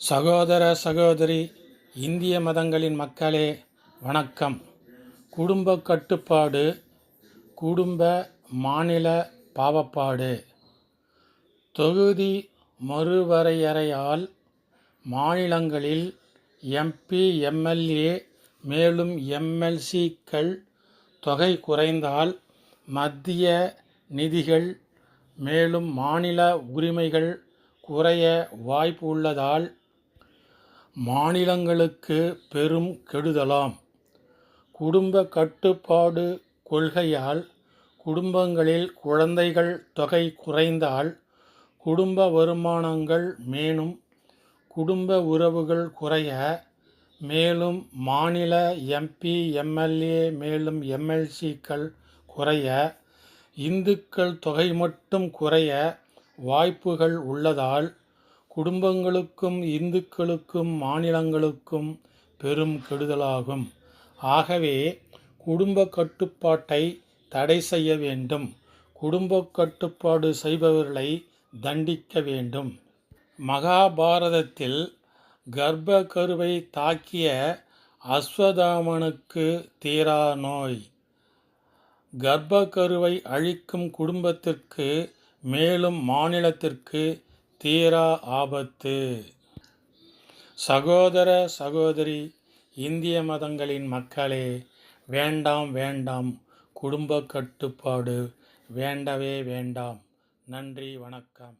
சகோதர சகோதரி இந்திய மதங்களின் மக்களே வணக்கம். குடும்ப கட்டுப்பாடு குடும்ப மாநில பாவப்பாடு. தொகுதி மறுவரையறையால் மாநிலங்களில் எம்பி எம்எல்ஏ மேலும் எம்எல்சிக்கள் தொகை குறைந்தால் மத்திய நிதிகள் மேலும் மாநில உரிமைகள் குறைய வாய்ப்பு உள்ளதால் மாநிலங்களுக்கு பெரும் கெடுதலாம். குடும்ப கட்டுப்பாடு கொள்கையால் குடும்பங்களில் குழந்தைகள் தொகை குறைந்தால் குடும்ப வருமானங்கள் மேலும் குடும்ப உறவுகள் குறைய மேலும் மாநில எம்பி எம்எல்ஏ மேலும் எம்எல்சிக்கள் குறைய இந்துக்கள் தொகை மட்டும் குறைய வாய்ப்புகள் உள்ளதால் குடும்பங்களுக்கும் இந்துக்களுக்கும் மாநிலங்களுக்கும் பெரும் கெடுதலாகும். ஆகவே குடும்ப கட்டுப்பாட்டை தடை செய்ய வேண்டும். குடும்ப கட்டுப்பாடு செய்பவர்களை தண்டிக்க வேண்டும். மகாபாரதத்தில் கர்ப்ப கருவை தாக்கிய அஸ்வதாமனுக்கு தீரா நோய். கர்ப்ப கருவை அழிக்கும் குடும்பத்திற்கு மேலும் மாநிலத்திற்கு தீரா ஆபத்து. சகோதர சகோதரி இந்திய மதங்களின் மக்களே வேண்டாம் வேண்டாம். குடும்ப கட்டுப்பாடு வேண்டவே வேண்டாம். நன்றி வணக்கம்.